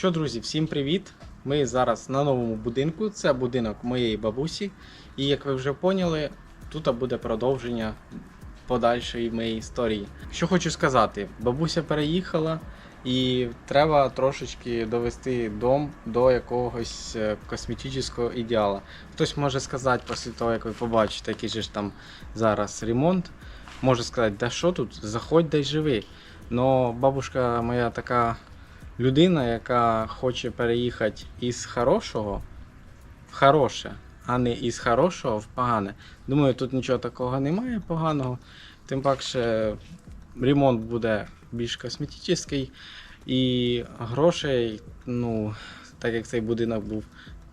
що, друзі, всім привіт! Ми зараз на новому будинку. Це будинок моєї бабусі. І як ви вже поняли, тут буде продовження подальшої моєї історії. Що хочу сказати, бабуся переїхала, і треба трошечки довести дом до якогось е, косметичного ідеала. Хтось може сказати, після того, як ви побачите, який же ж там зараз ремонт, може сказати, да що тут, заходь да й живи. Но бабушка моя така людина, яка хоче переїхати із хорошого в хороше, а не із хорошого в погане. Думаю, тут нічого такого немає поганого. Тим паче ремонт буде більш косметичний і грошей, ну, так як цей будинок був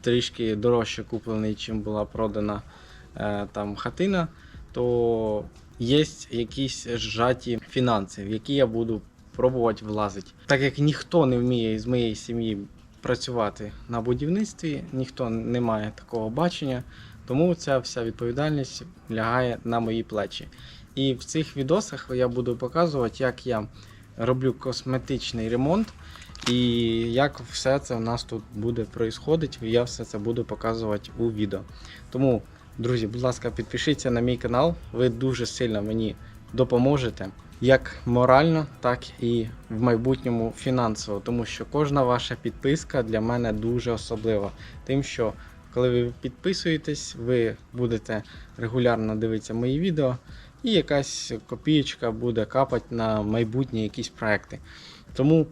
трішки дорожче куплений, чим була продана е, там хатина, то є якісь зжаті фінанси, в які я буду пробувати влазити. Так як ніхто не вміє з моєї сім'ї працювати на будівництві, ніхто не має такого бачення, тому ця вся відповідальність лягає на мої плечі. І в цих відосах я буду показувати, як я роблю косметичний ремонт і як все це у нас тут буде происходити. Я все це буду показувати у відео. Тому, друзі, будь ласка, підпишіться на мій канал. Ви дуже сильно мені допоможете. Як морально, так і в майбутньому фінансово, тому що кожна ваша підписка для мене дуже особлива. Тим, що коли ви підписуєтесь, ви будете регулярно дивитися мої відео, і якась копієчка буде капати на майбутні якісь проекти. Тому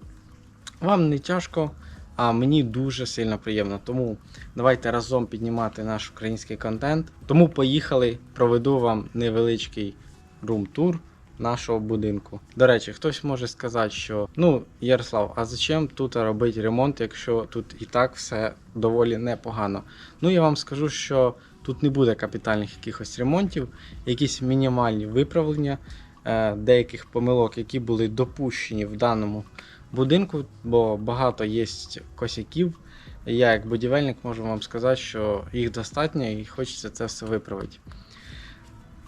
вам не тяжко, а мені дуже сильно приємно. Тому давайте разом піднімати наш український контент. Тому поїхали, проведу вам невеличкий рум-тур нашого будинку. До речі, хтось може сказати, що ну, Ярослав, а зачем тут робити ремонт, якщо тут і так все доволі непогано? Ну я вам скажу, що тут не буде капітальних якихось ремонтів, якісь мінімальні виправлення е, деяких помилок, які були допущені в даному будинку, бо багато є косяків. Я, як будівельник, можу вам сказати, що їх достатньо і хочеться це все виправити.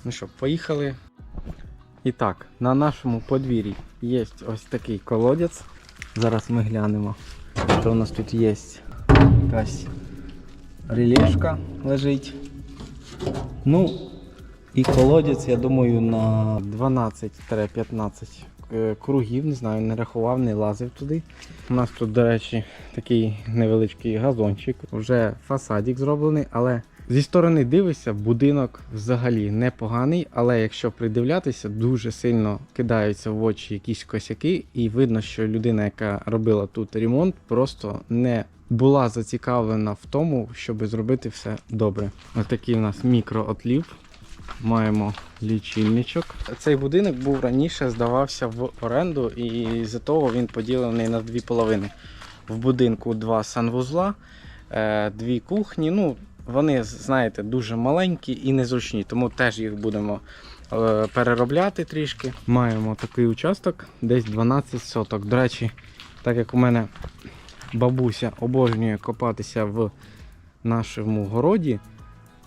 Ну що, поїхали. І так, на нашому подвір'ї є ось такий колодязь. Зараз ми глянемо, що у нас тут є. Якась релешка лежить. Ну, і колодязь, я думаю, на 12-15 е, кругів, не знаю, не рахував, не лазив туди. У нас тут, до речі, такий невеличкий газончик. Вже фасадик зроблений, але зі сторони дивишся, будинок взагалі непоганий, але якщо придивлятися, дуже сильно кидаються в очі якісь косяки, і видно, що людина, яка робила тут ремонт, просто не була зацікавлена в тому, щоб зробити все добре. Ось такий у нас мікроотлів. Маємо лічильничок. Цей будинок був раніше здавався в оренду, і з-за того він поділений на дві половини. В будинку два санвузла, е, дві кухні. Ну, вони, знаєте, дуже маленькі і незручні, тому теж їх будемо е, переробляти трішки. Маємо такий участок, десь 12 соток. До речі, так як у мене бабуся обожнює копатися в нашому городі,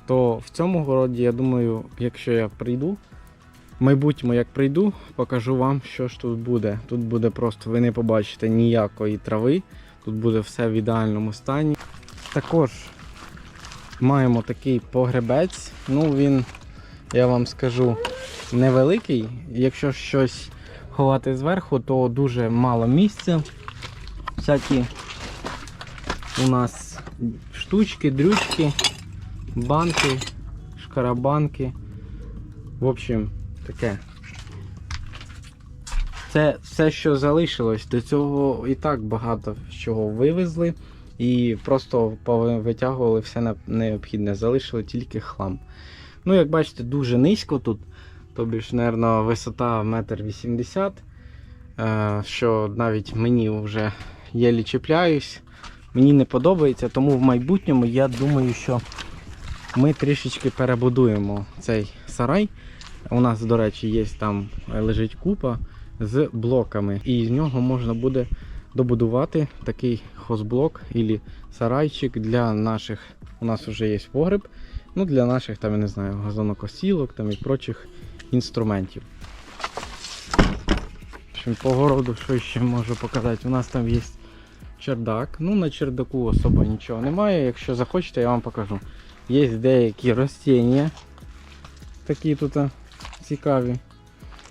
то в цьому городі, я думаю, якщо я прийду, в майбутньому як прийду, покажу вам, що ж тут буде. Тут буде просто, ви не побачите ніякої трави, тут буде все в ідеальному стані. Також маємо такий погребець. Ну він, я вам скажу, невеликий. Якщо щось ховати зверху, то дуже мало місця. Всякі у нас штучки, дрючки, банки, шкарабанки. В общем, таке. Це все, що залишилось. До цього і так багато чого вивезли. І просто витягували все необхідне, залишили тільки хлам. Ну, як бачите, дуже низько тут. Тобі ж, мабуть, висота 1,80 м, що навіть мені вже єлі чіпляюсь. Мені не подобається, тому в майбутньому я думаю, що ми трішечки перебудуємо цей сарай. У нас, до речі, є там лежить купа з блоками, і з нього можна буде добудувати такий хозблок або сарайчик для наших. У нас вже є погреб, ну для наших там, я не знаю, газонокосілок там і прочих інструментів. В общем, по городу, що ще можу показати? У нас там є чердак. Ну, на чердаку особо нічого немає. Якщо захочете, я вам покажу. Є деякі ростіння. Такі тут цікаві.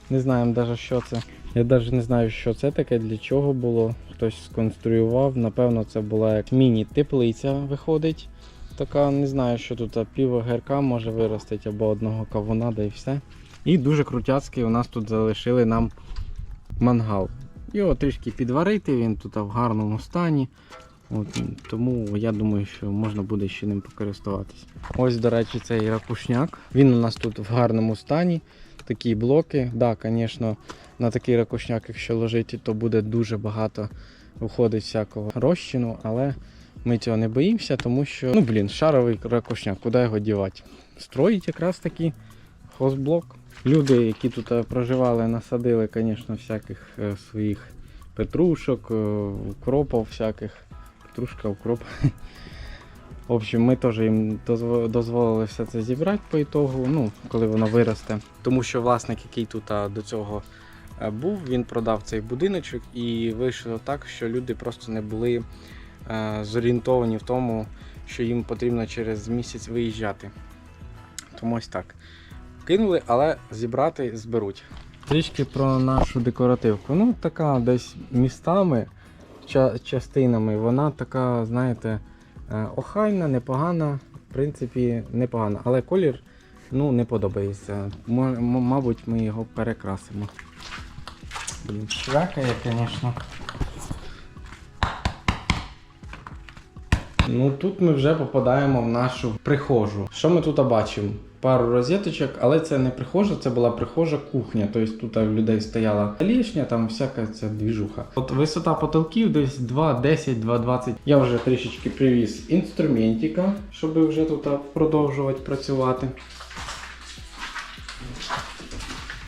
Не знаємо навіть що це. Я навіть не знаю, що це таке, для чого було. Хтось сконструював. Напевно, це була як міні-теплиця виходить. Така, не знаю, що тут а, пів огірка може виростити або одного кавуна, да і все. І дуже крутяцький у нас тут залишили нам мангал. Його трішки підварити, він тут в гарному стані. От, тому я думаю, що можна буде ще ним покористуватись. Ось, до речі, цей ракушняк. Він у нас тут в гарному стані. Такі блоки. Да, звісно, на такий ракушняк, якщо ложити, то буде дуже багато виходить всякого розчину, але ми цього не боїмося, тому що, ну блін, шаровий ракушняк, куди його дівати? Строїть якраз такий хозблок. Люди, які тут е, проживали, насадили, звісно, всяких е, своїх петрушок, е, укропів всяких. Петрушка, укроп. В общем, ми теж їм дозволили все це зібрати по ітогу, ну, коли воно виросте. Тому що власник, який тут до цього був, він продав цей будиночок і вийшло так, що люди просто не були е, зорієнтовані в тому, що їм потрібно через місяць виїжджати. Тому ось так. Кинули, але зібрати зберуть. Трішки про нашу декоративку. Ну, така десь містами, ча- частинами, вона така, знаєте, е, охайна, непогана, в принципі, непогана. Але колір ну, не подобається. М- мабуть, ми його перекрасимо. Блін, швякає, звісно. Ну тут ми вже попадаємо в нашу прихожу. Що ми тут бачимо? Пару розеточок, але це не прихожа, це була прихожа кухня. Тобто тут в людей стояла лішня, там всяка ця двіжуха. От висота потолків десь 2,10, 2,20. Я вже трішечки привіз інструментика, щоб вже тут продовжувати працювати.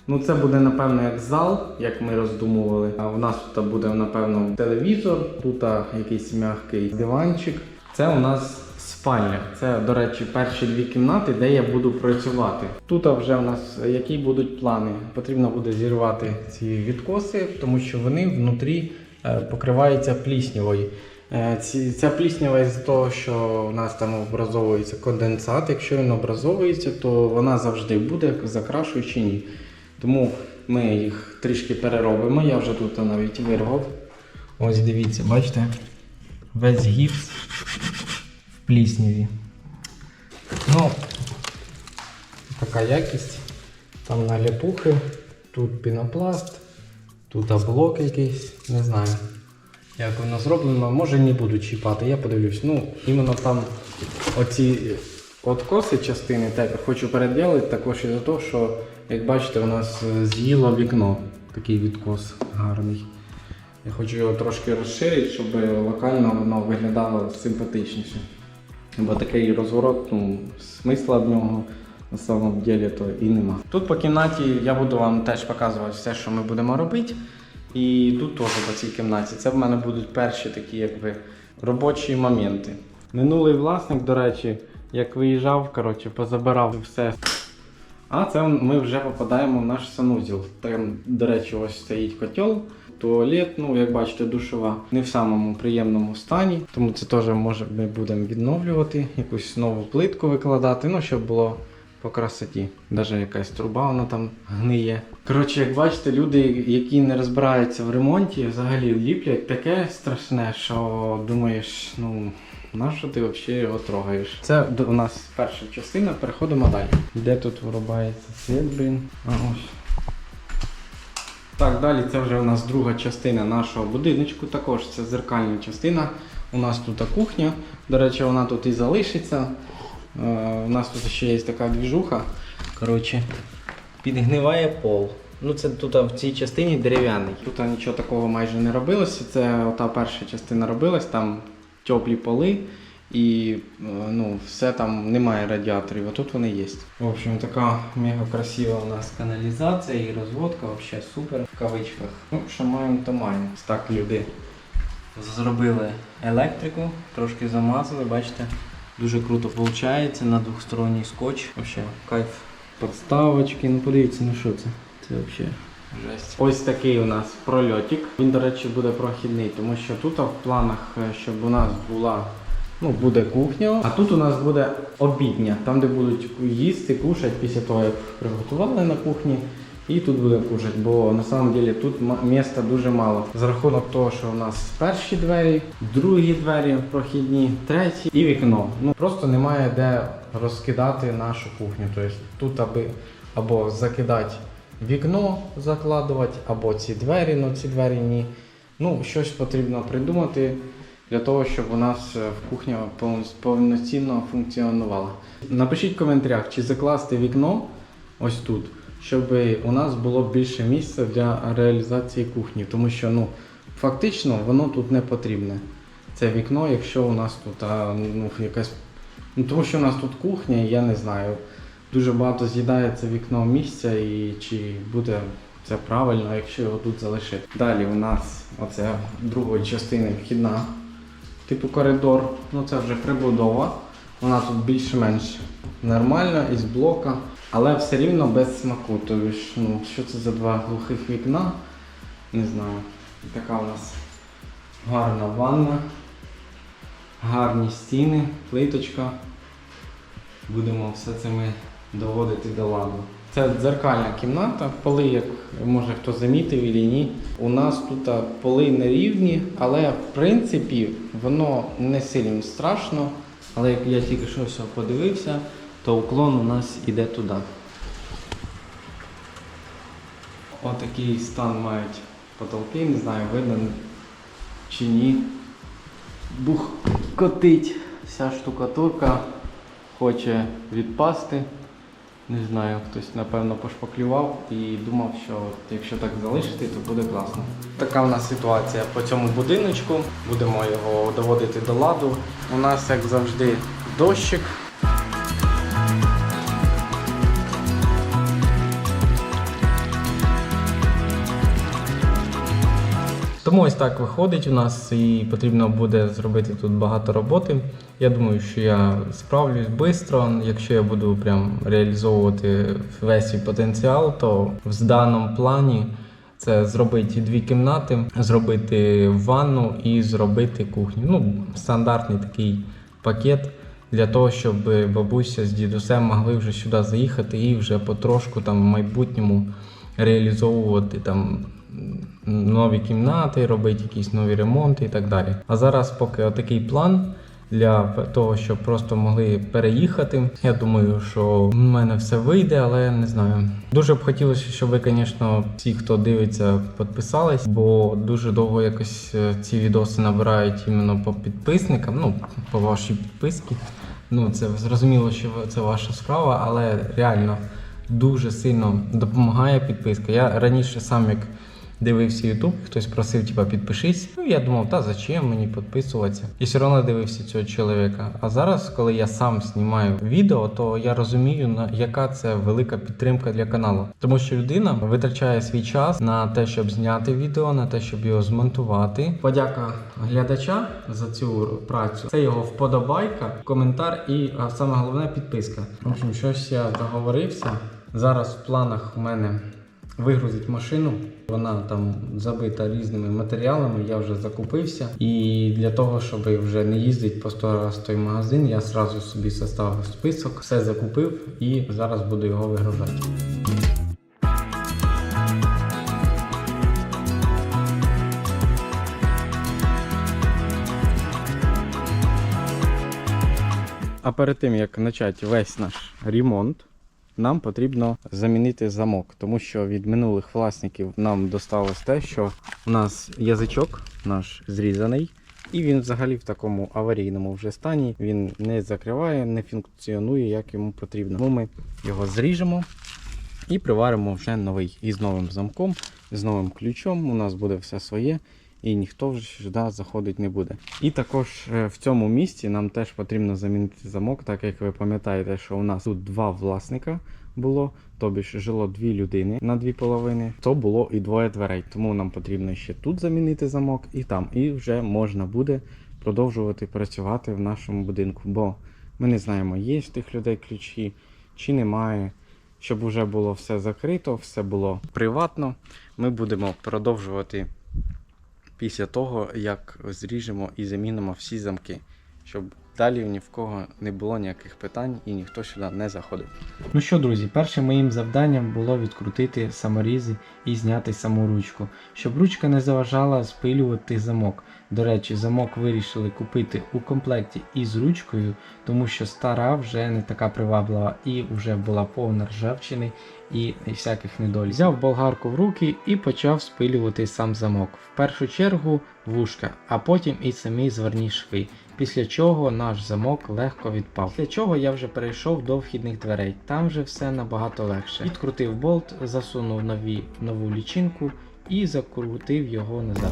Ну, це буде, напевно, як зал, як ми роздумували. А у нас тут буде, напевно, телевізор, тут якийсь м'який диванчик. Це у нас спальня. Це, до речі, перші дві кімнати, де я буду працювати. Тут вже у нас які будуть плани. Потрібно буде зірвати ці відкоси, тому що вони внутрі е, покриваються пліснявою. Е, ця пліснява із того, що у нас там образовується конденсат. Якщо він образовується, то вона завжди буде закрашує чи ні. Тому ми їх трішки переробимо. Я вже тут навіть вирвав. Ось дивіться, бачите? Весь гіпс в плісняві. Ну, така якість. Там наліпухи, тут пінопласт, тут блок якийсь, не знаю. Як воно зроблено, може не буду чіпати, я подивлюсь. Ну, іменно там оці откоси частини так хочу переділити також із-за того, що, як бачите, у нас з'їло вікно. Такий відкос гарний. Я хочу його трошки розширити, щоб локально воно виглядало симпатичніше. Бо такий розворот, ну, смисла в нього на самому ділі то і нема. Тут по кімнаті я буду вам теж показувати все, що ми будемо робити. І тут теж по цій кімнаті. Це в мене будуть перші такі якби робочі моменти. Минулий власник, до речі, як виїжджав, коротше, позабирав все. А це ми вже попадаємо в наш санузел. Там, до речі, ось стоїть котел, туалет, ну як бачите, душова не в самому приємному стані. Тому це теж може ми будемо відновлювати, якусь нову плитку викладати, ну щоб було по красоті. Навіть якась труба вона там гниє. Коротше, як бачите, люди, які не розбираються в ремонті, взагалі ліплять таке страшне, що думаєш, ну. На що ти взагалі його трогаєш? Це у нас перша частина, переходимо далі. Де тут вирубається світ, блін? А ось. Так, далі це вже у нас друга частина нашого будиночку. Також це зеркальна частина. У нас тут кухня. До речі, вона тут і залишиться. Е, у нас тут ще є така двіжуха. Коротше, підгниває пол. Ну це тут в цій частині дерев'яний. Тут нічого такого майже не робилося. Це ота перша частина робилась, там теплі поли і е, ну, все там немає радіаторів, а тут вони є. В общем, така мега красива у нас каналізація і розводка, взагалі супер в кавичках. Ну, що маємо, то маємо. Так люди зробили електрику, трошки замазали, бачите. Дуже круто виходить на двохсторонній скотч. Вообще кайф. Подставочки, ну подивіться, ну що це? Це взагалі Жесть. Ось такий у нас прольотик. Він, до речі, буде прохідний, тому що тут в планах, е, щоб у нас була. Ну, буде кухня, а тут у нас буде обідня, там, де будуть їсти, кушати після того, як приготували на кухні. І тут буде кушати, бо на самом деле тут міста дуже мало. За рахунок того, що у нас перші двері, другі двері прохідні, треті і вікно. Ну просто немає де розкидати нашу кухню. Тобто тут аби або закидати вікно, закладувати, або ці двері, ну ці двері ні. Ну, щось потрібно придумати для того, щоб у нас е, кухня повноцінно функціонувала. Напишіть в коментарях, чи закласти вікно ось тут, щоб у нас було більше місця для реалізації кухні, тому що ну, фактично воно тут не потрібне. Це вікно, якщо у нас тут а, ну, якась. Ну, тому що у нас тут кухня, я не знаю. Дуже багато з'їдає це вікно місця і чи буде це правильно, якщо його тут залишити. Далі у нас оце другої частини вхідна, типу коридор. Ну це вже прибудова. Вона тут більш-менш нормальна із блока, але все рівно без смаку. Тобто, ну, що це за два глухих вікна? Не знаю. Така у нас гарна ванна, гарні стіни, плиточка. Будемо все це ми доводити до ладу. Це дзеркальна кімната. Поли, як може хто замітив і ні. У нас тут поли не рівні, але в принципі воно не сильно страшно. Але як я тільки що все подивився, то уклон у нас іде туди. Отакий стан мають потолки, не знаю, видно чи ні. Бух котить. Вся штукатурка хоче відпасти. Не знаю, хтось напевно пошпаклював і думав, що якщо так залишити, то буде класно. Така у нас ситуація по цьому будиночку. Будемо його доводити до ладу. У нас, як завжди, дощик. Тому ось так виходить у нас, і потрібно буде зробити тут багато роботи. Я думаю, що я справлюсь швидко. Якщо я буду прям реалізовувати весь свій потенціал, то в даному плані це зробити дві кімнати, зробити ванну і зробити кухню. Ну, стандартний такий пакет для того, щоб бабуся з дідусем могли вже сюди заїхати і вже потрошку там в майбутньому реалізовувати там нові кімнати, робити якісь нові ремонти і так далі. А зараз поки отакий план. Для того, щоб просто могли переїхати. Я думаю, що в мене все вийде, але не знаю. Дуже б хотілося, щоб ви, звісно, всі, хто дивиться, підписались, бо дуже довго якось е, ці відоси набирають іменно по підписникам, ну, по вашій підписці. Ну, це зрозуміло, що це ваша справа, але реально дуже сильно допомагає підписка. Я раніше сам як дивився YouTube, хтось просив, типа, підпишись. Ну, я думав, та зачем мені підписуватися? І все одно дивився цього чоловіка. А зараз, коли я сам знімаю відео, то я розумію, на яка це велика підтримка для каналу. Тому що людина витрачає свій час на те, щоб зняти відео, на те, щоб його змонтувати. Подяка глядача за цю працю. Це його вподобайка, коментар і а саме головне підписка. В общем, щось я договорився. Зараз в планах у мене вигрузить машину. Вона там забита різними матеріалами. Я вже закупився. І для того, щоб вже не їздити по 100 раз в той магазин, я одразу собі составив список, все закупив і зараз буду його вигружати. А перед тим як почати весь наш ремонт, нам потрібно замінити замок, тому що від минулих власників нам досталось те, що у нас язичок наш зрізаний, і він взагалі в такому аварійному вже стані. Він не закриває, не функціонує як йому потрібно. Тому ми його зріжемо і приваримо вже новий із новим замком, з новим ключом. У нас буде все своє. І ніхто вже сюди заходити не буде. І також е, в цьому місці нам теж потрібно замінити замок, так як ви пам'ятаєте, що у нас тут два власника було, тобі ж жило дві людини на дві половини, то було і двоє дверей. Тому нам потрібно ще тут замінити замок і там. І вже можна буде продовжувати працювати в нашому будинку. Бо ми не знаємо, є в тих людей ключі чи немає. щоб вже було все закрито, все було приватно. Ми будемо продовжувати після того, як зріжемо і замінимо всі замки, щоб далі ні в кого не було ніяких питань і ніхто сюди не заходив. Ну що, друзі, першим моїм завданням було відкрутити саморізи і зняти саму ручку, щоб ручка не заважала спилювати замок. До речі, замок вирішили купити у комплекті із ручкою, тому що стара вже не така приваблива і вже була повна ржавчини і всяких недоліків. Взяв болгарку в руки і почав спилювати сам замок. В першу чергу вушка, а потім і самі зверні шви. Після чого наш замок легко відпав. Після чого я вже перейшов до вхідних дверей. Там вже все набагато легше. Відкрутив болт, засунув нові нову лічинку і закрутив його назад.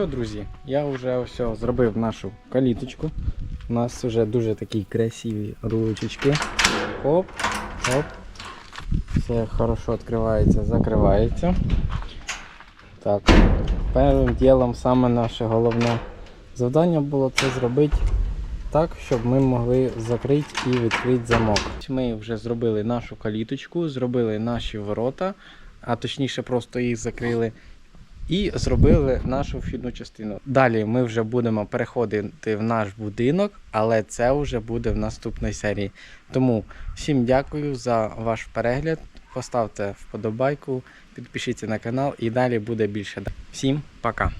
Що, друзі, я вже все зробив нашу каліточку. У нас вже дуже такі красиві ручечки. Оп, оп. Все хорошо відкривається, закривається. Так, першим ділом саме наше головне завдання було це зробити так, щоб ми могли закрити і відкрити замок. Ми вже зробили нашу каліточку, зробили наші ворота, а точніше просто їх закрили. І зробили нашу вхідну частину. Далі ми вже будемо переходити в наш будинок, але це вже буде в наступній серії. Тому всім дякую за ваш перегляд. Поставте вподобайку, підпишіться на канал і далі буде більше. Всім пока!